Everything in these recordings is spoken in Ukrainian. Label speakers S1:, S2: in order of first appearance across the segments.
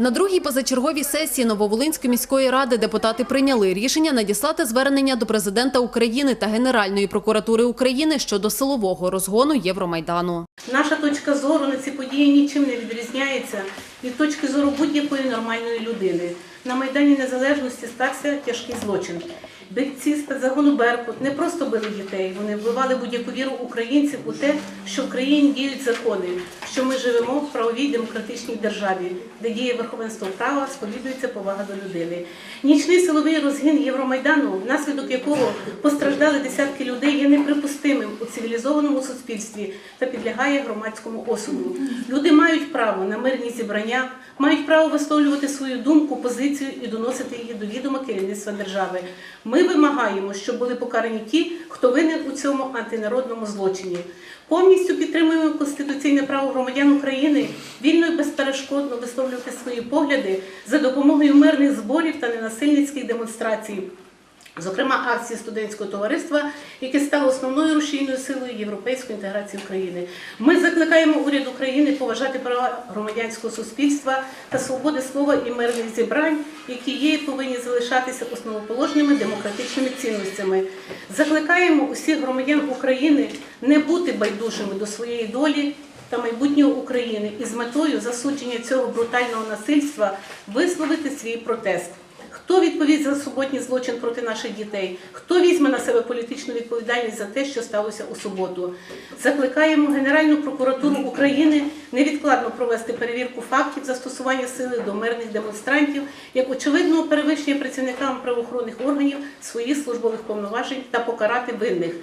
S1: На другій позачерговій сесії Нововолинської міської ради депутати прийняли рішення надіслати звернення до президента України та Генеральної прокуратури України щодо силового розгону Євромайдану.
S2: Наша точка зору на ці події нічим не відрізняється від точки зору будь-якої нормальної людини. На Майдані Незалежності стався тяжкий злочин. Бійці спецзагону Беркут не просто били дітей, вони вбивали будь-яку віру українців у те, що в країні діють закони, що ми живемо в правовій демократичній державі, де діє верховенство права, сповідується повага до людини. Нічний силовий розгін Євромайдану, внаслідок якого постраждали десятки людей, є неприпустимим у цивілізованому суспільстві та підлягає громадському осуду. Люди мають право на мирні зібрання, мають право висловлювати свою думку, позицію і доносити її до відома керівництва держави. Ми вимагаємо, щоб були покарані ті, хто винен у цьому антинародному злочині. Повністю підтримуємо конституційне право громадян України вільно і безперешкодно висловлювати свої погляди за допомогою мирних зборів та ненасильницьких демонстрацій. Зокрема, акції студентського товариства, яке стало основною рушійною силою європейської інтеграції України. Ми закликаємо уряд України поважати права громадянського суспільства та свободи слова і мирних зібрань, які є і повинні залишатися основоположними демократичними цінностями. Закликаємо усіх громадян України не бути байдужими до своєї долі та майбутнього України і з метою засудження цього брутального насильства висловити свій протест. Хто відповість за суботній злочин проти наших дітей? Хто візьме на себе політичну відповідальність за те, що сталося у суботу? Закликаємо Генеральну прокуратуру України невідкладно провести перевірку фактів застосування сили до мирних демонстрантів як очевидного перевищення працівниками правоохоронних органів своїх службових повноважень та покарати винних.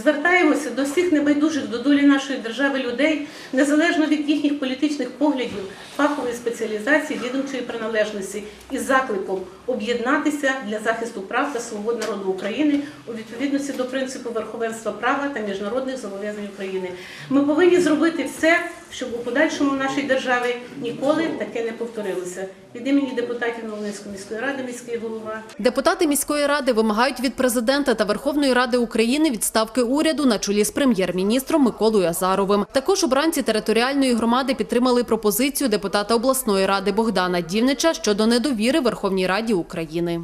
S2: Звертаємося до всіх небайдужих до долі нашої держави людей, незалежно від їхніх політичних поглядів, фахової спеціалізації, відомчої приналежності із закликом об'єднатися для захисту прав та свобод народу України у відповідності до принципу верховенства права та міжнародних зобов'язань України. Ми повинні зробити все, щоб у подальшому в нашій державі ніколи таке не повторилося. Від імені депутатів Новолинської міської ради, міський голова.
S1: Депутати міської ради вимагають від президента та Верховної Ради України відставки уряду на чолі з прем'єр-міністром Миколою Азаровим. Також обранці територіальної громади підтримали пропозицію депутата обласної ради Богдана Дівнича щодо недовіри Верховній Раді України.